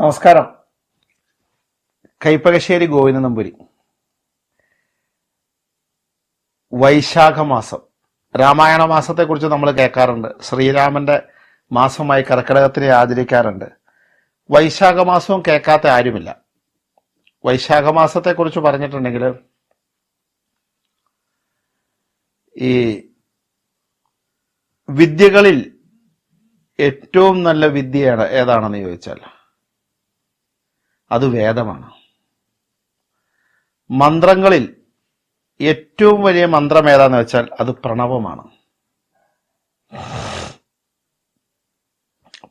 നമസ്കാരം. കൈപ്പകശ്ശേരി ഗോവിന്ദ നമ്പൂരി വൈശാഖ മാസം രാമായണ മാസത്തെക്കുറിച്ച് നമ്മൾ കേൾക്കാറുണ്ട്. ശ്രീരാമന്റെ മാസമായി കർക്കിടകത്തിനെ ആചരിക്കാറുണ്ട്. വൈശാഖ മാസവും കേൾക്കാത്ത ആരുമില്ല. വൈശാഖ മാസത്തെക്കുറിച്ച് പറഞ്ഞിട്ടുണ്ടെങ്കിൽ ഈ വിദ്യകളിൽ ഏറ്റവും നല്ല വിദ്യയാണ് ഏതാണെന്ന് ചോദിച്ചാൽ അത് വേദമാണ്. മന്ത്രങ്ങളിൽ ഏറ്റവും വലിയ മന്ത്രം ഏതാന്ന് വെച്ചാൽ അത് പ്രണവമാണ്.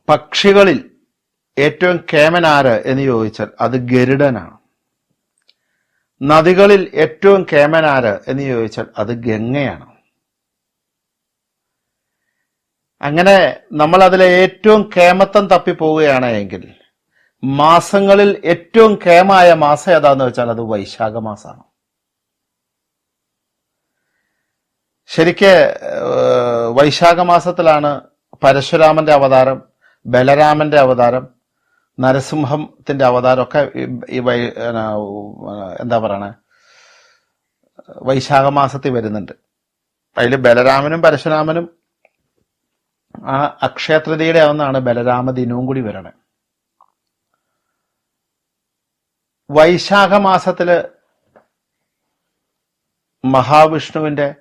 പക്ഷികളിൽ ഏറ്റവും കേമനാര് എന്ന് ചോദിച്ചാൽ അത് ഗരുഡനാണ്. നദികളിൽ ഏറ്റവും കേമനാര് എന്ന് ചോദിച്ചാൽ അത് ഗംഗയാണ്. അങ്ങനെ നമ്മൾ അതിലെ ഏറ്റവും കേമത്തം തപ്പി പോവുകയാണ് എങ്കിൽ മാസങ്ങളിൽ ഏറ്റവും കേമായ മാസം ഏതാന്ന് വെച്ചാൽ അത് വൈശാഖ മാസമാണ് ശരിക്ക് വൈശാഖ മാസത്തിലാണ് പരശുരാമന്റെ അവതാരം ബലരാമന്റെ അവതാരം നരസിംഹത്തിന്റെ അവതാരം ഒക്കെ ഈ- ഈ വൈ എന്താ പറയണ വൈശാഖ മാസത്തിൽ വരുന്നുണ്ട്. അതിൽ ബലരാമനും പരശുരാമനും ആ അക്ഷയത്രതയുടെ ഒന്നാണ് ബലരാമ ദിനവും കൂടി വരണേ. വൈശാഖ മാസത്തിൽ മഹാവിഷ്ണുവിന്റെ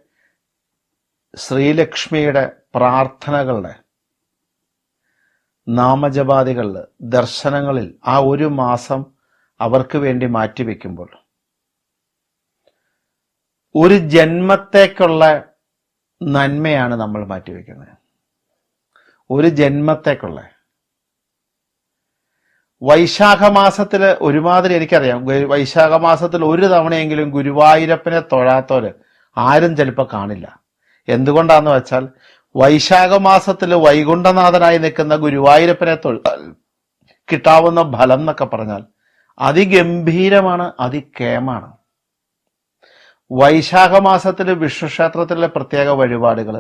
ശ്രീലക്ഷ്മിയുടെ പ്രാർത്ഥനകളുടെ നാമജപാദികളിൽ ദർശനങ്ങളിൽ ആ ഒരു മാസം അവർക്ക് വേണ്ടി മാറ്റിവെക്കുമ്പോൾ ഒരു ജന്മത്തേക്കുള്ള നന്മയാണ് നമ്മൾ മാറ്റിവെക്കുന്നത്. ഒരു ജന്മത്തേക്കുള്ള വൈശാഖ മാസത്തിൽ ഒരുമാതിരി എനിക്കറിയാം. വൈശാഖ മാസത്തിൽ ഒരു തവണയെങ്കിലും ഗുരുവായൂരപ്പനെ തൊഴാത്തവര് ആരും ചിലപ്പോൾ കാണില്ല. എന്തുകൊണ്ടാന്ന് വെച്ചാൽ വൈശാഖ മാസത്തിൽ വൈകുണ്ഠനാഥനായി നിൽക്കുന്ന ഗുരുവായൂരപ്പനെ തൊഴാൽ കിട്ടാവുന്ന ഫലം എന്നൊക്കെ പറഞ്ഞാൽ അതിഗംഭീരമാണ് അതികേമാണ് വൈശാഖ മാസത്തിൽ വിഷ്ണു ക്ഷേത്രത്തിലെ പ്രത്യേക വഴിപാടുകൾ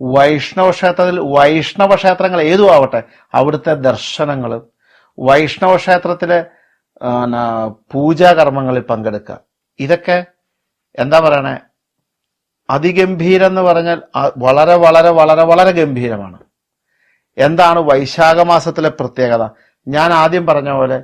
വൈഷ്ണവ ക്ഷേത്രത്തിൽ വൈഷ്ണവ ക്ഷേത്രങ്ങൾ ഏതും ആവട്ടെ അവിടുത്തെ ദർശനങ്ങൾ വൈഷ്ണവ ക്ഷേത്രത്തിലെ പൂജാ കർമ്മങ്ങളിൽ പൂജാകർമ്മങ്ങളിൽ പങ്കെടുക്കുക ഇതൊക്കെ എന്താ പറയണേ? അതിഗംഭീരം എന്ന് പറഞ്ഞാൽ വളരെ വളരെ വളരെ വളരെ ഗംഭീരമാണ്. എന്താണ് വൈശാഖ മാസത്തിലെ പ്രത്യേകത? ഞാൻ ആദ്യം പറഞ്ഞ പോലെ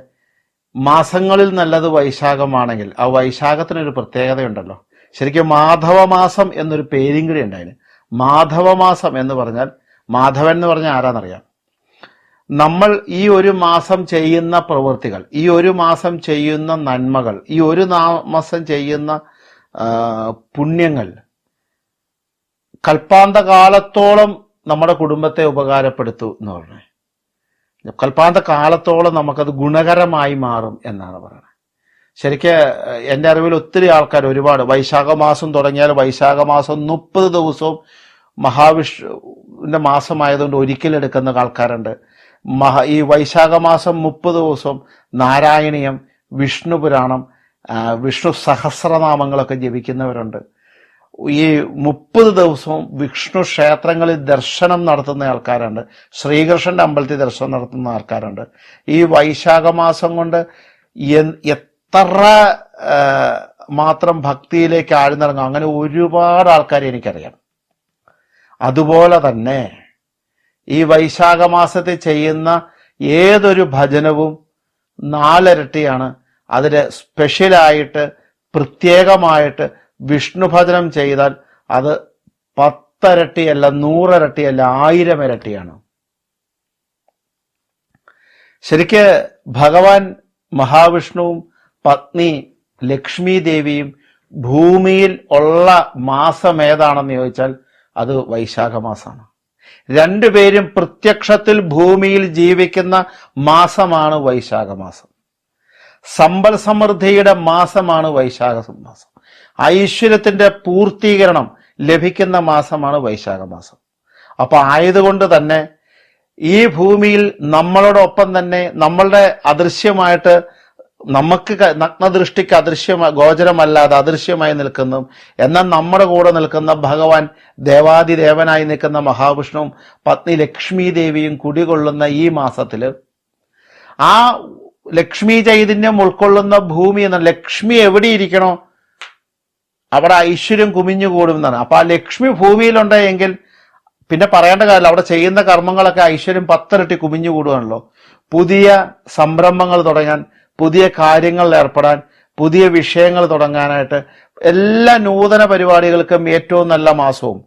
മാസങ്ങളിൽ നല്ലത് വൈശാഖമാണെങ്കിൽ ആ വൈശാഖത്തിനൊരു പ്രത്യേകതയുണ്ടല്ലോ. ശരിക്കും മാധവമാസം എന്നൊരു പേരും കൂടി ഉണ്ടായിന്. മാധവമാസം എന്ന് പറഞ്ഞാൽ മാധവൻ എന്ന് പറഞ്ഞാൽ ആരാന്നറിയാം? നമ്മൾ ഈ ഒരു മാസം ചെയ്യുന്ന പ്രവൃത്തികൾ ഈ ഒരു മാസം ചെയ്യുന്ന നന്മകൾ ഈ ഒരു മാസം ചെയ്യുന്ന പുണ്യങ്ങൾ കൽപ്പാന്ത കാലത്തോളം നമ്മുടെ കുടുംബത്തെ ഉപകാരപ്പെടുത്തു എന്ന് പറഞ്ഞു. കൽപ്പാന്ത കാലത്തോളം നമുക്കത് ഗുണകരമായി മാറും എന്നാണ് പറയുന്നത്. ശരിക്ക് എന്റെ അറിവിൽ ഒത്തിരി ആൾക്കാർ ഒരുപാട് വൈശാഖ മാസം തുടങ്ങിയാൽ വൈശാഖ മാസം മുപ്പത് ദിവസവും മഹാവിഷ്ണുവിന്റെ മാസമായതുകൊണ്ട് ഒരിക്കലെടുക്കുന്ന ആൾക്കാരുണ്ട്. മഹ ഈ വൈശാഖ മാസം മുപ്പത് ദിവസം നാരായണീയം വിഷ്ണു പുരാണം വിഷ്ണു സഹസ്രനാമങ്ങളൊക്കെ ജപിക്കുന്നവരുണ്ട്. ഈ മുപ്പത് ദിവസവും വിഷ്ണു ക്ഷേത്രങ്ങളിൽ ദർശനം നടത്തുന്ന ആൾക്കാരുണ്ട്. ശ്രീകൃഷ്ണന്റെ അമ്പലത്തിൽ ദർശനം നടത്തുന്ന ആൾക്കാരുണ്ട്. ഈ വൈശാഖ മാസം കൊണ്ട് എത്ര മാത്രം ഭക്തിയിലേക്ക് ആഴ്ന്നിറങ്ങും. അങ്ങനെ ഒരുപാട് ആൾക്കാരെ എനിക്കറിയാം. അതുപോലെ തന്നെ ഈ വൈശാഖ മാസത്തിൽ ചെയ്യുന്ന ഏതൊരു ഭജനവും നാലരട്ടിയാണ്. അതിന് സ്പെഷ്യലായിട്ട് പ്രത്യേകമായിട്ട് വിഷ്ണു ഭജനം ചെയ്താൽ അത് പത്തരട്ടിയല്ല നൂറരട്ടിയല്ല ആയിരം ഇരട്ടിയാണ് ശരിക്ക് ഭഗവാൻ മഹാവിഷ്ണുവും പത്നി ലക്ഷ്മി ദേവിയും ഭൂമിയിൽ ഉള്ള മാസം ഏതാണെന്ന് ചോദിച്ചാൽ അത് വൈശാഖ മാസമാണ് രണ്ടുപേരും പ്രത്യക്ഷത്തിൽ ഭൂമിയിൽ ജീവിക്കുന്ന മാസമാണ് വൈശാഖ മാസം സമ്പൽ സമൃദ്ധിയുടെ മാസമാണ് വൈശാഖ മാസം ഐശ്വര്യത്തിന്റെ പൂർത്തീകരണം ലഭിക്കുന്ന മാസമാണ് വൈശാഖ മാസം അപ്പൊ ആയതുകൊണ്ട് തന്നെ ഈ ഭൂമിയിൽ നമ്മളോടൊപ്പം തന്നെ നമ്മളുടെ അദൃശ്യമായിട്ട് നമുക്ക് നഗ്നദൃഷ്ടിക്ക് അദൃശ്യ ഗോചരമല്ലാതെ അദൃശ്യമായി നിൽക്കുന്നു. എന്നാൽ നമ്മുടെ കൂടെ നിൽക്കുന്ന ഭഗവാൻ ദേവാദിദേവനായി നിൽക്കുന്ന മഹാവിഷ്ണുവും പത്നി ലക്ഷ്മി ദേവിയും കുടികൊള്ളുന്ന ഈ മാസത്തിൽ ആ ലക്ഷ്മി ചൈതന്യം ഉൾക്കൊള്ളുന്ന ഭൂമി എന്ന ലക്ഷ്മി എവിടെ ഇരിക്കണോ അവിടെ ഐശ്വര്യം കുമിഞ്ഞുകൂടും എന്നാണ് അപ്പൊ ആ ലക്ഷ്മി ഭൂമിയിലുണ്ടെങ്കിൽ പിന്നെ പറയേണ്ട കാര്യമില്ല. അവിടെ ചെയ്യുന്ന കർമ്മങ്ങളൊക്കെ ഐശ്വര്യം പത്തിരട്ടി കുമിഞ്ഞുകൂടുകയാണല്ലോ പുതിയ സംരംഭങ്ങൾ തുടങ്ങാൻ പുതിയ കാര്യങ്ങളിൽ ഏർപ്പെടാൻ പുതിയ വിഷയങ്ങൾ തുടങ്ങാനായിട്ട് എല്ലാ നൂതന പരിപാടികൾക്കും ഏറ്റവും നല്ല മാസവും.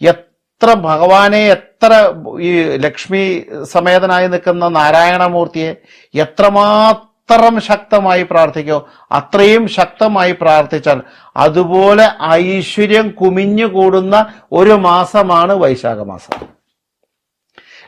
എത്ര ഭഗവാനെ എത്ര ഈ ലക്ഷ്മി സമേതനായി നിൽക്കുന്ന നാരായണമൂർത്തിയെ എത്രമാത്രം ശക്തമായി പ്രാർത്ഥിക്കോ അത്രയും ശക്തമായി പ്രാർത്ഥിച്ചാൽ അതുപോലെ ഐശ്വര്യം കുമിഞ്ഞു കൂടുന്ന ഒരു മാസമാണ് വൈശാഖ മാസം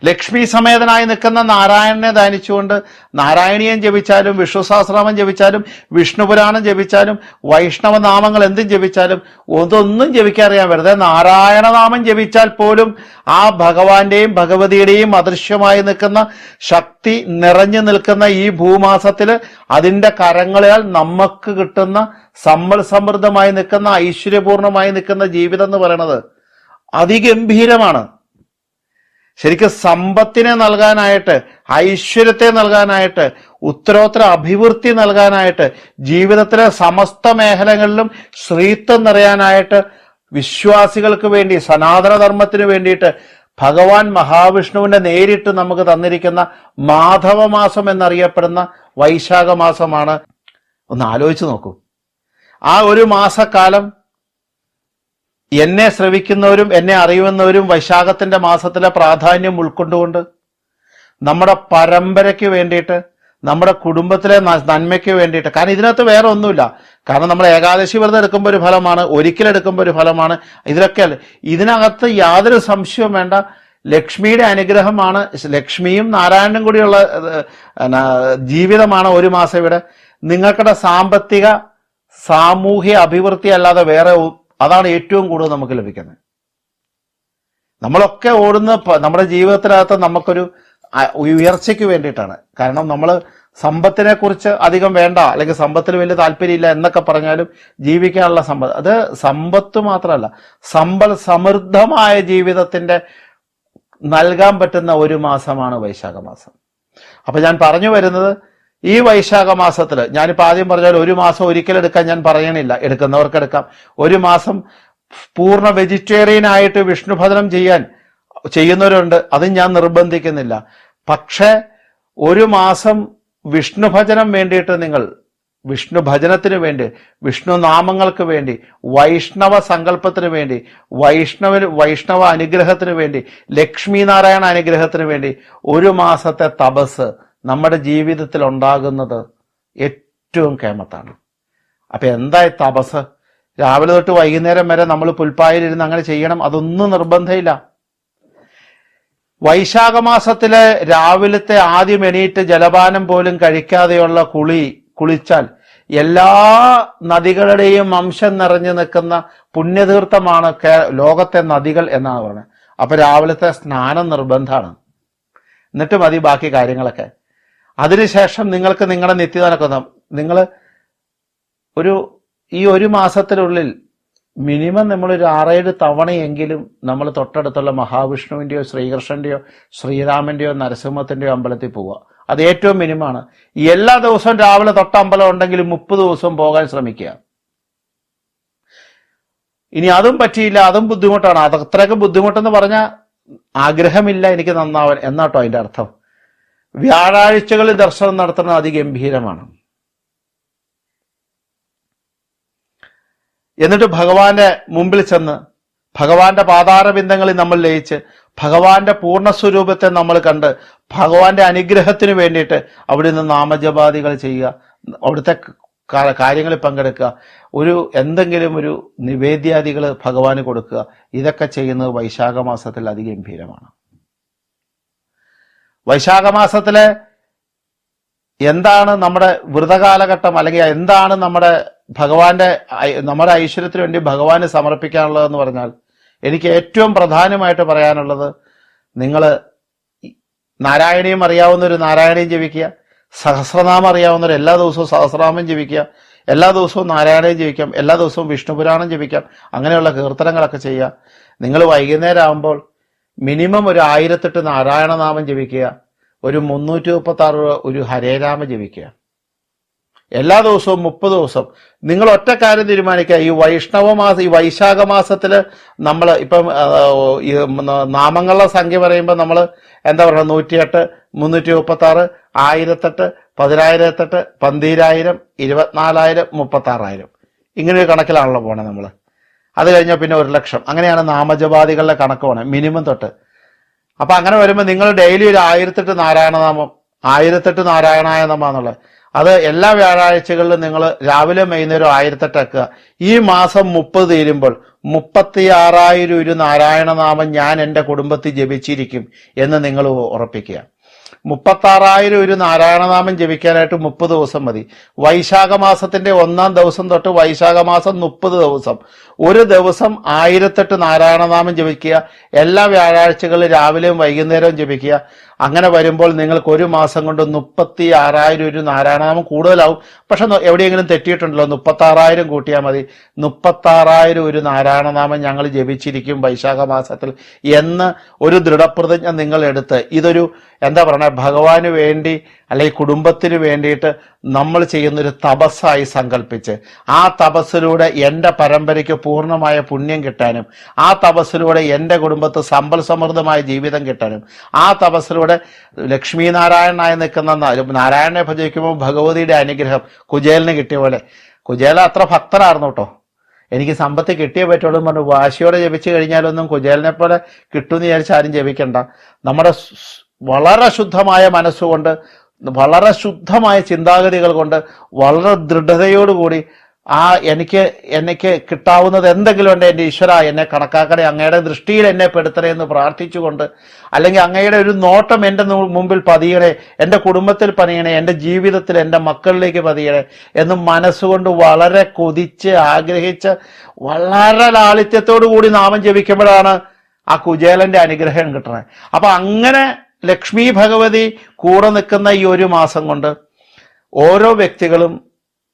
ലക്ഷ്മി സമേതനായി നിൽക്കുന്ന നാരായണനെ ധ്യാനിച്ചുകൊണ്ട് നാരായണീയം ജപിച്ചാലും വിഷ്ണു സഹസ്രനാമം ജപിച്ചാലും വിഷ്ണുപുരാണം ജപിച്ചാലും വൈഷ്ണവനാമങ്ങൾ എന്തും ജപിച്ചാലും ഒതൊന്നും ജപിക്കാറിയാൻ വെറുതെ നാരായണനാമം ജപിച്ചാൽ പോലും ആ ഭഗവാന്റെയും ഭഗവതിയുടെയും അദൃശ്യമായി നിൽക്കുന്ന ശക്തി നിറഞ്ഞു നിൽക്കുന്ന ഈ ഭൂമാസത്തിൽ അതിന്റെ കരങ്ങളാൽ നമുക്ക് കിട്ടുന്ന സമ്പൽ സമൃദ്ധമായി നിൽക്കുന്ന ഐശ്വര്യപൂർണമായി നിൽക്കുന്ന ജീവിതം എന്ന് പറയുന്നത് അതിഗംഭീരമാണ്. ശരിക്കും സമ്പത്തിനെ നൽകാനായിട്ട് ഐശ്വര്യത്തെ നൽകാനായിട്ട് ഉത്തരോത്തര അഭിവൃദ്ധി നൽകാനായിട്ട് ജീവിതത്തിലെ സമസ്ത മേഖലകളിലും ശ്രീത്വം നിറയാനായിട്ട് വിശ്വാസികൾക്ക് വേണ്ടി സനാതനധർമ്മത്തിന് വേണ്ടിയിട്ട് ഭഗവാൻ മഹാവിഷ്ണുവിന്റെ നേരിട്ട് നമുക്ക് തന്നിരിക്കുന്ന മാധവമാസം എന്നറിയപ്പെടുന്ന വൈശാഖ മാസമാണ് ഒന്ന് ആലോചിച്ച് നോക്കൂ. ആ ഒരു മാസക്കാലം എന്നെ ശ്രവിക്കുന്നവരും എന്നെ അറിയുന്നവരും വൈശാഖത്തിന്റെ മാസത്തിലെ പ്രാധാന്യം ഉൾക്കൊണ്ടുകൊണ്ട് നമ്മുടെ പരമ്പരയ്ക്ക് വേണ്ടിയിട്ട് നമ്മുടെ കുടുംബത്തിലെ നന്മയ്ക്ക് വേണ്ടിയിട്ട് കാരണം ഇതിനകത്ത് വേറെ ഒന്നുമില്ല. കാരണം നമ്മൾ ഏകാദശി വ്രതം എടുക്കുമ്പോൾ ഒരു ഫലമാണ് ഒരിക്കലെടുക്കുമ്പോൾ ഒരു ഫലമാണ്. ഇതിലൊക്കെ. ഇതിനകത്ത് യാതൊരു സംശയവും വേണ്ട. ലക്ഷ്മിയുടെ അനുഗ്രഹമാണ് ലക്ഷ്മിയും നാരായണനും കൂടിയുള്ള ജീവിതമാണ് ഒരു മാസം ഇവിടെ. നിങ്ങൾക്കുടെ സാമ്പത്തിക സാമൂഹ്യ അഭിവൃദ്ധി അല്ലാതെ വേറെ അതാണ് ഏറ്റവും കൂടുതൽ നമുക്ക് ലഭിക്കുന്നത്. നമ്മളൊക്കെ ഓടുന്ന നമ്മുടെ ജീവിതത്തിനകത്ത് നമുക്കൊരു ഉയർച്ചയ്ക്ക് വേണ്ടിയിട്ടാണ്. കാരണം നമ്മൾ സമ്പത്തിനെ കുറിച്ച് അധികം വേണ്ട അല്ലെങ്കിൽ സമ്പത്തിന് വലിയ താല്പര്യമില്ല എന്നൊക്കെ പറഞ്ഞാലും ജീവിക്കാനുള്ള സമ്പത്ത് അത് സമ്പത്ത് മാത്രമല്ല സമ്പൽ സമൃദ്ധമായ ജീവിതത്തിന്റെ നൽകാൻ പറ്റുന്ന ഒരു മാസമാണ് വൈശാഖ മാസം. അപ്പൊ ഞാൻ പറഞ്ഞു വരുന്നത് ഈ വൈശാഖ മാസത്തിൽ ഞാനിപ്പോ ആദ്യം പറഞ്ഞാൽ ഒരു മാസം ഒരിക്കലും എടുക്കാൻ ഞാൻ പറയണില്ല. എടുക്കുന്നവർക്ക് എടുക്കാം. ഒരു മാസം പൂർണ വെജിറ്റേറിയൻ ആയിട്ട് വിഷ്ണുഭജനം ചെയ്യാൻ ചെയ്യുന്നവരുണ്ട്. അതും ഞാൻ നിർബന്ധിക്കുന്നില്ല. പക്ഷേ ഒരു മാസം വിഷ്ണു ഭജനം വേണ്ടിയിട്ട് നിങ്ങൾ വിഷ്ണു ഭജനത്തിന് വേണ്ടി വിഷ്ണു നാമങ്ങൾക്ക് വേണ്ടി വൈഷ്ണവ സങ്കല്പത്തിന് വേണ്ടി വൈഷ്ണവന് വൈഷ്ണവ അനുഗ്രഹത്തിന് വേണ്ടി ലക്ഷ്മി നാരായണ അനുഗ്രഹത്തിന് വേണ്ടി ഒരു മാസത്തെ തപസ് നമ്മുടെ ജീവിതത്തിൽ ഉണ്ടാകുന്നത് ഏറ്റവും കേമത്താണ്. അപ്പൊ എന്തായി തപസ്? രാവിലെ തൊട്ട് വൈകുന്നേരം വരെ നമ്മൾ പുൽപ്പായിലിരുന്ന് അങ്ങനെ ചെയ്യണം അതൊന്നും നിർബന്ധമില്ല. വൈശാഖ മാസത്തിലെ രാവിലത്തെ ആദ്യം എണീറ്റ് ജലപാനം പോലും കഴിക്കാതെയുള്ള കുളി കുളിച്ചാൽ എല്ലാ നദികളുടെയും അംശം നിറഞ്ഞു നിൽക്കുന്ന പുണ്യതീർത്ഥമാണ് ലോകത്തെ നദികൾ എന്നാണ് പറയുന്നത്. അപ്പൊ രാവിലത്തെ സ്നാനം നിർബന്ധമാണ്. എന്നിട്ട് മതി ബാക്കി കാര്യങ്ങളൊക്കെ. അതിനുശേഷം നിങ്ങൾക്ക് നിങ്ങളുടെ നിത്യദാനൊക്കെ നിങ്ങൾ ഒരു ഈ ഒരു മാസത്തിനുള്ളിൽ മിനിമം നമ്മൾ ഒരു ആറേഴ് തവണയെങ്കിലും നമ്മൾ തൊട്ടടുത്തുള്ള മഹാവിഷ്ണുവിന്റെയോ ശ്രീകൃഷ്ണന്റെയോ ശ്രീരാമന്റെയോ നരസിംഹത്തിന്റെയോ അമ്പലത്തിൽ പോവുക. അത് ഏറ്റവും മിനിമമാണ്. എല്ലാ ദിവസവും രാവിലെ തൊട്ട അമ്പലം ഉണ്ടെങ്കിൽ മുപ്പത് ദിവസവും പോകാൻ ശ്രമിക്കുക. ഇനി അതും പറ്റിയില്ല അതും ബുദ്ധിമുട്ടാണ്. അത് അത്രയൊക്കെ ബുദ്ധിമുട്ടെന്ന് പറഞ്ഞാൽ ആഗ്രഹമില്ല എനിക്ക് നന്നാവാൻ. എന്നാട്ടോ അതിന്റെ അർത്ഥം? വ്യാഴാഴ്ചകളിൽ ദർശനം നടത്തുന്നത് അതിഗംഭീരമാണ്. എന്നിട്ട് ഭഗവാന്റെ മുമ്പിൽ ചെന്ന് ഭഗവാന്റെ പാതാരബിന്ദങ്ങളിൽ നമ്മൾ ലയിച്ച് ഭഗവാന്റെ പൂർണ സ്വരൂപത്തെ നമ്മൾ കണ്ട് ഭഗവാന്റെ അനുഗ്രഹത്തിന് വേണ്ടിയിട്ട് അവിടെ നിന്ന് നാമജപാദികൾ ചെയ്യുക അവിടുത്തെ കാര്യങ്ങളിൽ പങ്കെടുക്കുക ഒരു എന്തെങ്കിലും ഒരു നിവേദ്യാദികൾ ഭഗവാന് കൊടുക്കുക ഇതൊക്കെ ചെയ്യുന്നത് വൈശാഖ മാസത്തിൽ അതിഗംഭീരമാണ്. വൈശാഖ മാസത്തിലെ എന്താണ് നമ്മുടെ വ്രതകാലഘട്ടം അല്ലെങ്കിൽ എന്താണ് നമ്മുടെ ഭഗവാന്റെ നമ്മുടെ ഐശ്വര്യത്തിന് വേണ്ടി ഭഗവാന് സമർപ്പിക്കാനുള്ളതെന്ന് പറഞ്ഞാൽ എനിക്ക് ഏറ്റവും പ്രധാനമായിട്ട് പറയാനുള്ളത് നിങ്ങൾ നാരായണീയം അറിയാവുന്ന ഒരു നാരായണീയം ജപിക്കുക സഹസ്രനാമം അറിയാവുന്നവർ എല്ലാ ദിവസവും സഹസ്രനാമം ജപിക്കുക എല്ലാ ദിവസവും നാരായണീയം ജപിക്കാം എല്ലാ ദിവസവും വിഷ്ണുപുരാണം ജപിക്കാം അങ്ങനെയുള്ള കീർത്തനങ്ങളൊക്കെ ചെയ്യുക. നിങ്ങൾ വൈകുന്നേരം ആകുമ്പോൾ മിനിമം ഒരു ആയിരത്തെട്ട് നാരായണനാമം ജപിക്കുക ഒരു മുന്നൂറ്റി മുപ്പത്തി ആറ് ഒരു ഹരേരാമ ജപിക്കുക. എല്ലാ ദിവസവും മുപ്പത് ദിവസം. നിങ്ങൾ ഒറ്റ കാര്യം തീരുമാനിക്കുക. ഈ വൈഷ്ണവ മാസം ഈ വൈശാഖ മാസത്തിൽ നമ്മൾ ഇപ്പം ഈ നാമങ്ങളുടെ സംഖ്യ പറയുമ്പോൾ നമ്മൾ എന്താ പറയുക നൂറ്റിയെട്ട് മുന്നൂറ്റി മുപ്പത്തി ആറ് ആയിരത്തെട്ട് പതിനായിരത്തെട്ട് പന്തീരായിരം ഇരുപത്തിനാലായിരം മുപ്പത്താറായിരം. ഇങ്ങനെ ഒരു കണക്കിലാണല്ലോ പോണേ നമ്മൾ അത് കഴിഞ്ഞാൽ പിന്നെ ഒരു ലക്ഷം. അങ്ങനെയാണ് നാമജപാദികളുടെ കണക്ക് പോണേ മിനിമം തൊട്ട്. അപ്പൊ അങ്ങനെ വരുമ്പോൾ നിങ്ങൾ ഡെയിലി ഒരു ആയിരത്തെട്ട് നാരായണനാമം ആയിരത്തെട്ട് നാരായണായ നമ എന്നുള്ളത് അത് എല്ലാ വ്യാഴാഴ്ചകളിലും നിങ്ങൾ രാവിലെ വൈകുന്നേരം ആയിരത്തെട്ടാക്കുക ഈ മാസം മുപ്പത് തീരുമ്പോൾ മുപ്പത്തി ആറായിരം ഒരു നാരായണനാമം ഞാൻ എന്റെ കുടുംബത്തിൽ ജപിച്ചിരിക്കും എന്ന് നിങ്ങൾ ഉറപ്പിക്കുക. മുപ്പത്താറായിരം ഒരു നാരായണനാമം ജപിക്കാനായിട്ട് മുപ്പത് ദിവസം മതി. വൈശാഖ മാസത്തിന്റെ ഒന്നാം ദിവസം തൊട്ട് വൈശാഖ മാസം മുപ്പത് ദിവസം. ഒരു ദിവസം ആയിരത്തെട്ട് നാരായണനാമം ജപിക്കുക. എല്ലാ വ്യാഴാഴ്ചകളിലും രാവിലെയും വൈകുന്നേരവും ജപിക്കുക. അങ്ങനെ വരുമ്പോൾ നിങ്ങൾക്ക് ഒരു മാസം കൊണ്ട് മുപ്പത്തി ആറായിരം ഒരു നാരായണനാമം കൂടുതലാവും. പക്ഷെ എവിടെയെങ്കിലും തെറ്റിയിട്ടുണ്ടല്ലോ മുപ്പത്തി ആറായിരം കൂട്ടിയാൽ മതി. മുപ്പത്തി ആറായിരം ഒരു നാരായണനാമം ഞങ്ങൾ ജപിച്ചിരിക്കും വൈശാഖ മാസത്തിൽ എന്ന് ഒരു ദൃഢപ്രതിജ്ഞ നിങ്ങൾ എടുത്ത് ഇതൊരു എന്താ പറയണേ ഭഗവാന് വേണ്ടി അല്ലെങ്കിൽ കുടുംബത്തിന് വേണ്ടിയിട്ട് നമ്മൾ ചെയ്യുന്നൊരു തപസ്സായി സങ്കല്പിച്ച് ആ തപസ്സിലൂടെ എന്റെ പരമ്പരയ്ക്ക് പൂർണമായ പുണ്യം കിട്ടാനും ആ തപസ്സിലൂടെ എന്റെ കുടുംബത്ത് സമ്പൽ സമൃദ്ധമായ ജീവിതം കിട്ടാനും ആ തപസ്സിലൂടെ ലക്ഷ്മിനാരായണനായി നിൽക്കുന്ന നാരായണനെ ഭജിക്കുമ്പോൾ ഭഗവതിയുടെ അനുഗ്രഹം കുചേലിന് കിട്ടിയ പോലെ. കുചേല അത്ര ഭക്തരായിരുന്നു കേട്ടോ. എനിക്ക് സമ്പത്ത് കിട്ടിയേ പറ്റുള്ളൂ പറഞ്ഞു. വാശിയോടെ ജപിച്ചു കഴിഞ്ഞാലൊന്നും കുചേലിനെ പോലെ കിട്ടുമെന്ന് വിചാരിച്ച് ആരും ജപിക്കണ്ട. നമ്മുടെ വളരെ ശുദ്ധമായ മനസ്സുകൊണ്ട് വളരെ ശുദ്ധമായ ചിന്താഗതികൾ കൊണ്ട് വളരെ ദൃഢതയോടുകൂടി ആ എനിക്ക് എനിക്ക് കിട്ടാവുന്നത് എന്തെങ്കിലും ഉണ്ട് എന്റെ ഈശ്വര എന്നെ കണക്കാക്കണേ അങ്ങയുടെ ദൃഷ്ടിയിൽ എന്നെ പെടുത്തണേ എന്ന് പ്രാർത്ഥിച്ചുകൊണ്ട് അല്ലെങ്കിൽ അങ്ങയുടെ ഒരു നോട്ടം എന്റെ മുമ്പിൽ പതിയണേ എന്റെ കുടുംബത്തിൽ പതിയണേ എന്റെ ജീവിതത്തിൽ എന്റെ മക്കളിലേക്ക് പതിയണേ എന്ന് മനസ്സുകൊണ്ട് വളരെ കൊതിച്ച് ആഗ്രഹിച്ച് വളരെ ലാളിത്യത്തോടു കൂടി നാമം ജപിക്കുമ്പോഴാണ് ആ കുചേലന്റെ അനുഗ്രഹം കിട്ടണേ. അപ്പൊ അങ്ങനെ ലക്ഷ്മി ഭഗവതി കൂടെ നിൽക്കുന്ന ഈ ഒരു മാസം കൊണ്ട് ഓരോ വ്യക്തികളും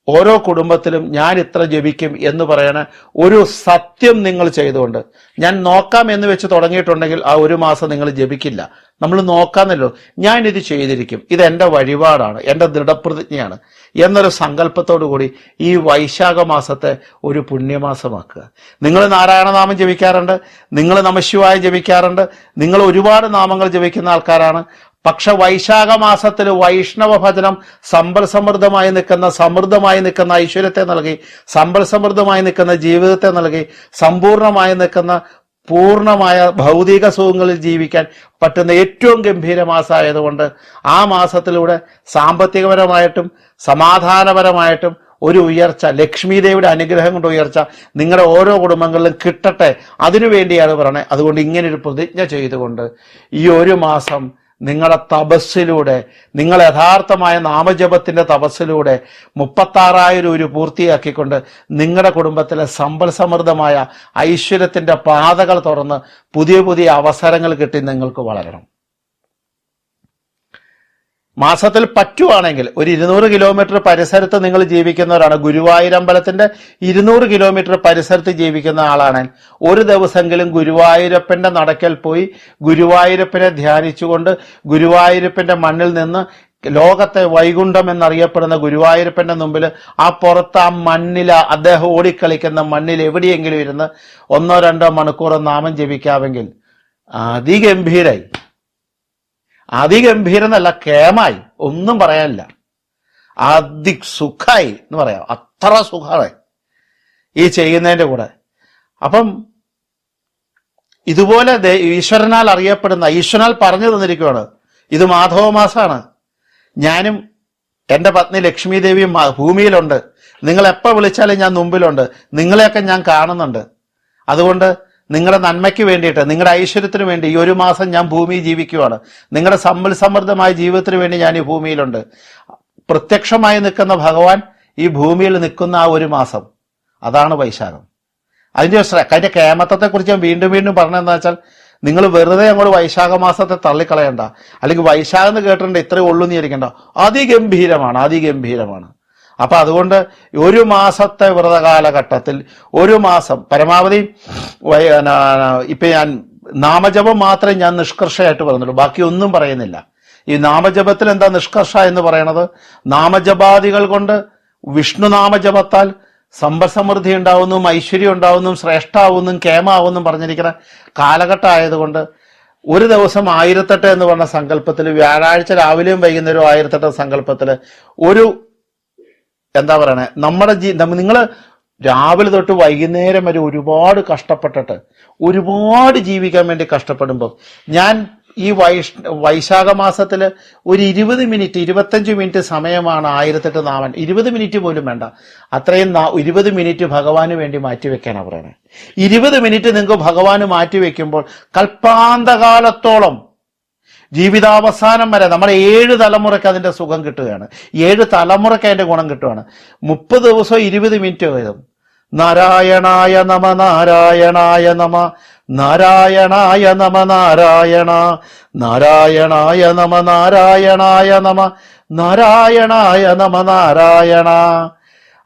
ഓരോ കുടുംബത്തിലും ഞാൻ ഇത്ര ജപിക്കും എന്ന് പറയണ ഒരു സത്യം നിങ്ങൾ ചെയ്തുകൊണ്ട് ഞാൻ നോക്കാം എന്ന് വെച്ച് തുടങ്ങിയിട്ടുണ്ടെങ്കിൽ ആ ഒരു മാസം നിങ്ങൾ ജപിക്കില്ല. നമ്മൾ നോക്കാന്നല്ലോ. ഞാൻ ഇത് ചെയ്തിരിക്കും. ഇത് എന്റെ വഴിപാടാണ്. എന്റെ ദൃഢപ്രതിജ്ഞയാണ്. എന്നൊരു സങ്കല്പത്തോടു കൂടി ഈ വൈശാഖ മാസത്തെ ഒരു പുണ്യമാസമാക്കുക. നിങ്ങൾ നാരായണനാമം ജപിക്കാറുണ്ട്. നിങ്ങൾ നമശിവായ ജപിക്കാറുണ്ട്. നിങ്ങൾ ഒരുപാട് നാമങ്ങൾ ജപിക്കുന്ന ആൾക്കാരാണ്. പക്ഷെ വൈശാഖ മാസത്തിൽ വൈഷ്ണവ ഭജനം സമ്പൽ സമൃദ്ധമായി നിൽക്കുന്ന സമൃദ്ധമായി നിൽക്കുന്ന ഐശ്വര്യത്തെ നൽകി സമ്പൽ സമൃദ്ധമായി നിൽക്കുന്ന ജീവിതത്തെ നൽകി സമ്പൂർണമായി നിൽക്കുന്ന പൂർണമായ ഭൗതിക സുഖങ്ങളിൽ ജീവിക്കാൻ പറ്റുന്ന ഏറ്റവും ഗംഭീര മാസമായതുകൊണ്ട് ആ മാസത്തിലൂടെ സാമ്പത്തികപരമായിട്ടും സമാധാനപരമായിട്ടും ഒരു ഉയർച്ച ലക്ഷ്മി ദേവിയുടെ അനുഗ്രഹം കൊണ്ട് ഉയർച്ച നിങ്ങളുടെ ഓരോ കുടുംബങ്ങളിലും കിട്ടട്ടെ. അതിനു വേണ്ടിയാണ് പറയണേ. അതുകൊണ്ട് ഇങ്ങനെ ഒരു പ്രതിജ്ഞ ചെയ്തുകൊണ്ട് ഈ ഒരു മാസം നിങ്ങളുടെ തപസ്സിലൂടെ നിങ്ങൾ യഥാർത്ഥമായ നാമജപത്തിന്റെ തപസ്സിലൂടെ മുപ്പത്താറായിരം ഒരു പൂർത്തിയാക്കിക്കൊണ്ട് നിങ്ങളുടെ കുടുംബത്തിലെ സമ്പൽ സമൃദ്ധമായ ഐശ്വര്യത്തിന്റെ പാതകൾ തുറന്ന് പുതിയ പുതിയ അവസരങ്ങൾ കിട്ടി നിങ്ങൾക്ക് വളരണം. മാസത്തിൽ പറ്റുവാണെങ്കിൽ ഒരു ഇരുന്നൂറ് കിലോമീറ്റർ പരിസരത്ത് നിങ്ങൾ ജീവിക്കുന്നവരാണ്. ഗുരുവായൂരമ്പലത്തിന്റെ ഇരുന്നൂറ് കിലോമീറ്റർ പരിസരത്ത് ജീവിക്കുന്ന ആളാണ് ഒരു ദിവസമെങ്കിലും ഗുരുവായൂരപ്പന്റെ നടക്കൽ പോയി ഗുരുവായൂരപ്പനെ ധ്യാനിച്ചുകൊണ്ട് ഗുരുവായൂരപ്പന്റെ മണ്ണിൽ നിന്ന് ലോകത്തെ വൈകുണ്ഠം എന്നറിയപ്പെടുന്ന ഗുരുവായൂരപ്പന്റെ മുമ്പിൽ ആ പുറത്ത് ആ മണ്ണിൽ അദ്ദേഹം ഓടിക്കളിക്കുന്ന മണ്ണിൽ എവിടെയെങ്കിലും ഇരുന്ന് ഒന്നോ രണ്ടോ മണിക്കൂറോ നാമം ജപിക്കാമെങ്കിൽ അതിഗംഭീരായി. അതിഗംഭീരം എന്നല്ല കേമായി. ഒന്നും പറയാനില്ല. അതി സുഖായി എന്ന് പറയാം. അത്ര സുഖമായി ഈ ചെയ്യുന്നതിന്റെ കൂടെ. അപ്പം ഇതുപോലെ ഈശ്വരനാൽ അറിയപ്പെടുന്ന ഈശ്വരനാൽ പറഞ്ഞു തന്നിരിക്കുകയാണ് ഇത് മാധവ മാസമാണ് ഞാനും എന്റെ പത്നി ലക്ഷ്മി ദേവിയും ഭൂമിയിലുണ്ട്. നിങ്ങൾ വിളിച്ചാലും ഞാൻ മുമ്പിലുണ്ട്. നിങ്ങളെയൊക്കെ ഞാൻ കാണുന്നുണ്ട്. അതുകൊണ്ട് നിങ്ങളുടെ നന്മയ്ക്ക് വേണ്ടിയിട്ട് നിങ്ങളുടെ ഐശ്വര്യത്തിന് വേണ്ടി ഈ ഒരു മാസം ഞാൻ ഭൂമിയിൽ ജീവിക്കുവാണ്. നിങ്ങളുടെ സമ്പൽ സമൃദ്ധമായ ജീവിതത്തിന് വേണ്ടി ഞാൻ ഈ ഭൂമിയിലുണ്ട്. പ്രത്യക്ഷമായി നിൽക്കുന്ന ഭഗവാൻ ഈ ഭൂമിയിൽ നിൽക്കുന്ന ആ ഒരു മാസം. അതാണ് വൈശാഖം. അതിന്റെ അതിന്റെ കേമത്തത്തെ കുറിച്ച് ഞാൻ വീണ്ടും വീണ്ടും പറഞ്ഞതെന്ന് വെച്ചാൽ നിങ്ങൾ വെറുതെ അങ്ങോട്ട് വൈശാഖ മാസത്തെ തള്ളിക്കളയണ്ട. അല്ലെങ്കിൽ വൈശാഖം എന്ന് കേട്ടിട്ടുണ്ട് ഇത്രയേ ഉള്ളൂ എന്ന് ഇരിക്കണ്ട അതിഗംഭീരമാണ് അതിഗംഭീരമാണ്. അപ്പൊ അതുകൊണ്ട് ഒരു മാസത്തെ വ്രതകാലഘട്ടത്തിൽ ഒരു മാസം പരമാവധി ഇപ്പം ഞാൻ നാമജപം മാത്രമേ ഞാൻ നിഷ്കർഷയായിട്ട് പറഞ്ഞുള്ളൂ ബാക്കി ഒന്നും പറയുന്നില്ല. ഈ നാമജപത്തിൽ എന്താ നിഷ്കർഷ എന്ന് പറയണത്? നാമജപാദികൾ കൊണ്ട് വിഷ്ണു സമ്പൽസമൃദ്ധി ഉണ്ടാവുന്നു ഐശ്വര്യം ഉണ്ടാവുന്നു ശ്രേഷ്ഠാവുന്നു കേമാവുന്നു പറഞ്ഞിരിക്കുന്ന കാലഘട്ടം ആയതുകൊണ്ട് ഒരു ദിവസം ആയിരത്തെട്ട് എന്ന് പറഞ്ഞ സങ്കല്പത്തിൽ വ്യാഴാഴ്ച രാവിലെയും വൈകുന്നേരവും ആയിരത്തെട്ട് സങ്കല്പത്തിൽ ഒരു എന്താ പറയണേ? നമ്മുടെ ജീ നിങ്ങൾ രാവിലെ തൊട്ട് വൈകുന്നേരം വരെ ഒരുപാട് കഷ്ടപ്പെട്ടിട്ട് ഒരുപാട് ജീവിക്കാൻ വേണ്ടി കഷ്ടപ്പെടുമ്പോൾ ഞാൻ ഈ വൈഷ് വൈശാഖ മാസത്തിൽ ഒരു ഇരുപത് മിനിറ്റ് ഇരുപത്തഞ്ച് മിനിറ്റ് സമയമാണ് ആയിരത്തെട്ട് നാവൻ. ഇരുപത് മിനിറ്റ് പോലും വേണ്ട. അത്രയും ഇരുപത് മിനിറ്റ് ഭഗവാന് വേണ്ടി മാറ്റിവെക്കാനാണ് പറയണേ. ഇരുപത് മിനിറ്റ് നിങ്ങൾക്ക് ഭഗവാന് മാറ്റിവെക്കുമ്പോൾ കൽപ്പാന്തകാലത്തോളം ജീവിതാവസാനം വരെ നമ്മുടെ ഏഴ് തലമുറയ്ക്ക് അതിന്റെ സുഖം കിട്ടുകയാണ്. ഏഴ് തലമുറയ്ക്ക് അതിന്റെ ഗുണം കിട്ടുകയാണ്. മുപ്പത് ദിവസം ഇരുപത് മിനിറ്റ് വീതം. നാരായണായ നമ നാരായണായ നമ നാരായണായ നമ നാരായണ നാരായണായ നമ നാരായണായ നമ നാരായണായ നമ നാരായണ.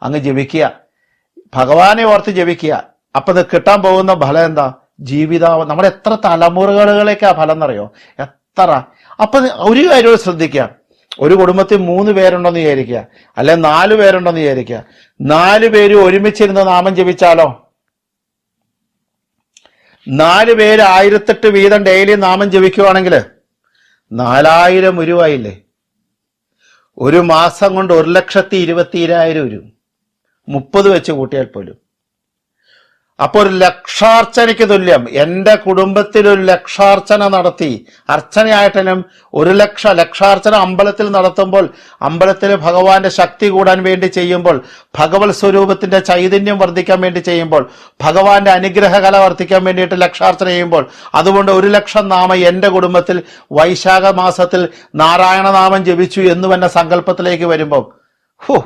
അങ്ങ് ജപിക്കുക. ഭഗവാനെ ഓർത്ത് ജപിക്കുക. അപ്പൊ ഇത് കിട്ടാൻ പോകുന്ന ഫലം എന്താ? ജീവിതാവ നമ്മുടെ എത്ര തലമുറകളിലേക്കാ ഫലം എന്നറിയോ? എത്ര അപ്പൊ ഒരു കാര്യം ശ്രദ്ധിക്കുക. ഒരു കുടുംബത്തിൽ മൂന്ന് പേരുണ്ടെന്ന് വിചാരിക്കുക. അല്ലെ നാല് പേരുണ്ടെന്ന് വിചാരിക്കുക. നാല് പേര് ഒരുമിച്ചിരുന്ന് നാമം ജപിച്ചാലോ? നാല് പേര് ആയിരത്തെട്ട് വീതം ഡെയിലി നാമം ജപിക്കുവാണെങ്കിൽ നാലായിരം ഉരുവായില്ലേ? ഒരു മാസം കൊണ്ട് ഒരു ലക്ഷത്തി ഇരുപത്തിരായിരം ഉരു. മുപ്പത് വെച്ച് കൂട്ടിയാൽ പോലും. അപ്പൊ ഒരു ലക്ഷാർച്ചനയ്ക്ക് തുല്യം. എന്റെ കുടുംബത്തിൽ ഒരു ലക്ഷാർച്ചന നടത്തി. അർച്ചനയായിട്ടനും ഒരു ലക്ഷ ലക്ഷാർച്ചന അമ്പലത്തിൽ നടത്തുമ്പോൾ അമ്പലത്തിൽ ഭഗവാന്റെ ശക്തി കൂടാൻ വേണ്ടി ചെയ്യുമ്പോൾ ഭഗവത് സ്വരൂപത്തിന്റെ ചൈതന്യം വർദ്ധിക്കാൻ വേണ്ടി ചെയ്യുമ്പോൾ ഭഗവാന്റെ അനുഗ്രഹ കല വർദ്ധിക്കാൻ വേണ്ടിയിട്ട് ലക്ഷാർച്ചന ചെയ്യുമ്പോൾ അതുകൊണ്ട് ഒരു ലക്ഷം നാമം എന്റെ കുടുംബത്തിൽ വൈശാഖ മാസത്തിൽ നാരായണ നാമം ജപിച്ചു എന്ന് തന്നെ സങ്കല്പത്തിലേക്ക് വരുമ്പോൾ ഹോ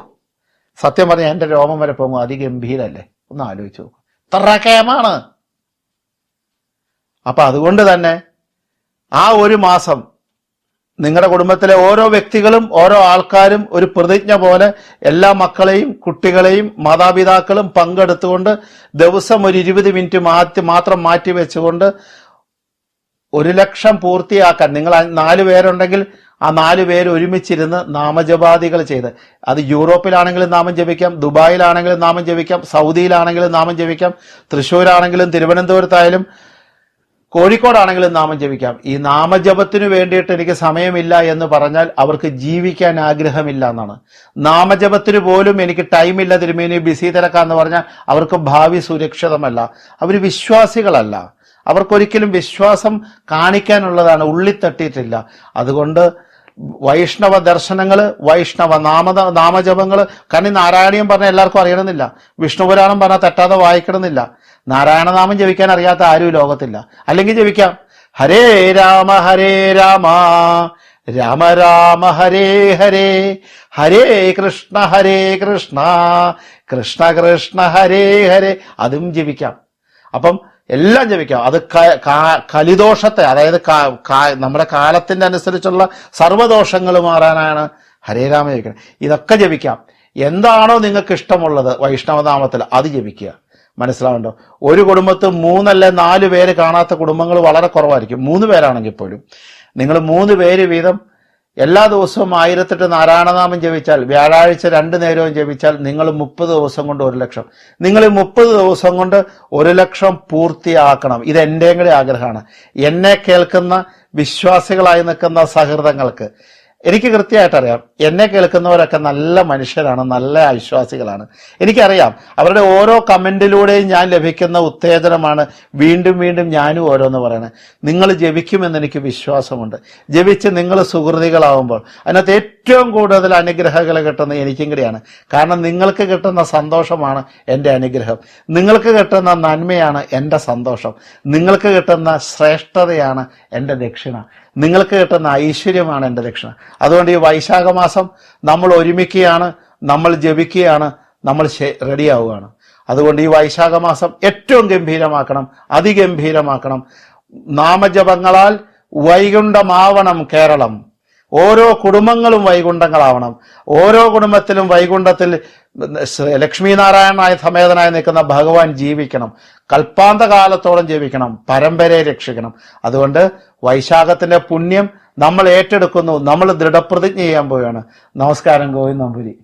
സത്യം പറഞ്ഞാൽ എന്റെ രോമം വരെ പോകും അതിഗംഭീരല്ലേ? ഒന്ന് ആലോചിച്ചു നോക്കൂ. തറക്കേമാണ് അപ്പൊ അതുകൊണ്ട് തന്നെ ആ ഒരു മാസം നിങ്ങളുടെ കുടുംബത്തിലെ ഓരോ വ്യക്തികളും ഓരോ ആൾക്കാരും ഒരു പ്രതിജ്ഞ പോലെ എല്ലാ മക്കളെയും കുട്ടികളെയും മാതാപിതാക്കളും പങ്കെടുത്തുകൊണ്ട് ദിവസം ഒരു ഇരുപത് മിനിറ്റ് മാറ്റി മാത്രം മാറ്റി വെച്ചുകൊണ്ട് ഒരു ലക്ഷം പൂർത്തിയാക്കാൻ നിങ്ങൾ നാല് പേരുണ്ടെങ്കിൽ ആ നാല് പേര് ഒരുമിച്ചിരുന്ന് നാമജപാദികൾ ചെയ്ത്. അത് യൂറോപ്പിലാണെങ്കിലും നാമം ജപിക്കാം ദുബായിലാണെങ്കിലും നാമം ജപിക്കാം സൗദിയിലാണെങ്കിലും നാമം ജപിക്കാം തൃശ്ശൂരാണെങ്കിലും തിരുവനന്തപുരത്തായാലും കോഴിക്കോടാണെങ്കിലും നാമം ജപിക്കാം. ഈ നാമജപത്തിനു വേണ്ടിയിട്ട് എനിക്ക് സമയമില്ല എന്ന് പറഞ്ഞാൽ അവർക്ക് ജീവിക്കാൻ ആഗ്രഹമില്ല എന്നാണ്. നാമജപത്തിന് പോലും എനിക്ക് ടൈമില്ല തിരുമേനി ബിസി തിരക്കാന്ന് പറഞ്ഞാൽ അവർക്ക് ഭാവി സുരക്ഷിതമല്ല. അവർ വിശ്വാസികളല്ല. അവർക്കൊരിക്കലും വിശ്വാസം കാണിക്കാനുള്ളതാണ് ഉള്ളിത്തട്ടിയിട്ടില്ല അതുകൊണ്ട് വൈഷ്ണവ ദർശനങ്ങൾ വൈഷ്ണവ നാമ നാമജപങ്ങൾ കാരണം നാരായണീയം പറഞ്ഞാൽ എല്ലാവർക്കും അറിയണമെന്നില്ല. വിഷ്ണുപുരാണം പറഞ്ഞാൽ തെറ്റാതെ വായിക്കണമെന്നില്ല. നാരായണനാമം ജപിക്കാൻ അറിയാത്ത ആരും ലോകത്തില്ല. അല്ലെങ്കിൽ ജപിക്കാം. ഹരേ രാമ ഹരേ രാമ. രാമ രാമ ഹരേ ഹരേ. ഹരേ കൃഷ്ണ ഹരേ കൃഷ്ണ. കൃഷ്ണ കൃഷ്ണ ഹരേ ഹരേ. അതും ജപിക്കാം. അപ്പം എല്ലാം ജപിക്കാം. അത് കലിദോഷത്തെ അതായത് നമ്മുടെ കാലത്തിന്റെ അനുസരിച്ചുള്ള സർവദോഷങ്ങൾ മാറാനാണ് ഹരേരാമ ജപിക്കണം ഇതൊക്കെ ജപിക്കാം. എന്താണോ നിങ്ങൾക്ക് ഇഷ്ടമുള്ളത് വൈഷ്ണവനാമത്തിൽ അത് ജപിക്കുക. മനസ്സിലാവുണ്ടോ ഒരു കുടുംബത്തിൽ മൂന്നല്ല നാല് പേര് കാണാത്ത കുടുംബങ്ങൾ വളരെ കുറവായിരിക്കും. മൂന്ന് പേരാണെങ്കിൽ പോലും. നിങ്ങൾ മൂന്ന് പേര് വീതം എല്ലാ ദിവസവും ആയിരത്തെട്ട് നാരായണനാമം ജപിച്ചാൽ വ്യാഴാഴ്ച രണ്ട് നേരവും ജപിച്ചാൽ നിങ്ങൾ മുപ്പത് ദിവസം കൊണ്ട് ഒരു ലക്ഷം. നിങ്ങൾ ഈ മുപ്പത് ദിവസം കൊണ്ട് ഒരു ലക്ഷം പൂർത്തിയാക്കണം. ഇത് എന്റെയും കൂടി ആഗ്രഹമാണ്. എന്നെ കേൾക്കുന്ന വിശ്വാസികളായി നിൽക്കുന്ന സഹൃദങ്ങൾക്ക് എനിക്ക് കൃത്യമായിട്ട് അറിയാം എന്നെ കേൾക്കുന്നവരൊക്കെ നല്ല മനുഷ്യരാണ് നല്ല വിശ്വാസികളാണ് എനിക്കറിയാം. അവരുടെ ഓരോ കമന്റിലൂടെയും ഞാൻ ലഭിക്കുന്ന ഉത്തേജനമാണ് വീണ്ടും വീണ്ടും ഞാനും ഓരോന്ന് പറയണത്. നിങ്ങൾ ജപിക്കുമെന്ന് എനിക്ക് വിശ്വാസമുണ്ട്. ജപിച്ച് നിങ്ങൾ സുഹൃതികളാവുമ്പോൾ അതിനകത്ത് ഏറ്റവും കൂടുതൽ അനുഗ്രഹങ്ങൾ കിട്ടുന്നത് എനിക്കും കൂടിയാണ്. കാരണം നിങ്ങൾക്ക് കിട്ടുന്ന സന്തോഷമാണ് എന്റെ അനുഗ്രഹം. നിങ്ങൾക്ക് കിട്ടുന്ന നന്മയാണ് എന്റെ സന്തോഷം. നിങ്ങൾക്ക് കിട്ടുന്ന ശ്രേഷ്ഠതയാണ് എന്റെ ദക്ഷിണ. നിങ്ങൾക്ക് കിട്ടുന്ന ഐശ്വര്യമാണ് എന്റെ ലക്ഷണം അതുകൊണ്ട് ഈ വൈശാഖ മാസം നമ്മൾ ഒരുമിക്കുകയാണ് നമ്മൾ ജപിക്കുകയാണ് നമ്മൾ റെഡിയാവുകയാണ്. അതുകൊണ്ട് ഈ വൈശാഖ മാസം ഏറ്റവും ഗംഭീരമാക്കണം അതിഗംഭീരമാക്കണം. നാമജപങ്ങളാൽ വൈകുണ്ഠമാവണം കേരളം. ഓരോ കുടുംബങ്ങളും വൈകുണ്ഠങ്ങളാവണം. ഓരോ കുടുംബത്തിലും വൈകുണ്ഠത്തിൽ ലക്ഷ്മിനാരായണനായ സമേതനായി നിൽക്കുന്ന ഭഗവാൻ ജീവിക്കണം. കൽപ്പാന്ത കാലത്തോളം ജീവിക്കണം. പരമ്പരയെ രക്ഷിക്കണം. അതുകൊണ്ട് വൈശാഖത്തിന്റെ പുണ്യം നമ്മൾ ഏറ്റെടുക്കുന്നു. നമ്മൾ ദൃഢപ്രതിജ്ഞ ചെയ്യാൻ പോവുകയാണ്. നമസ്കാരം ഗോവിന്ദ് നമ്പൂരി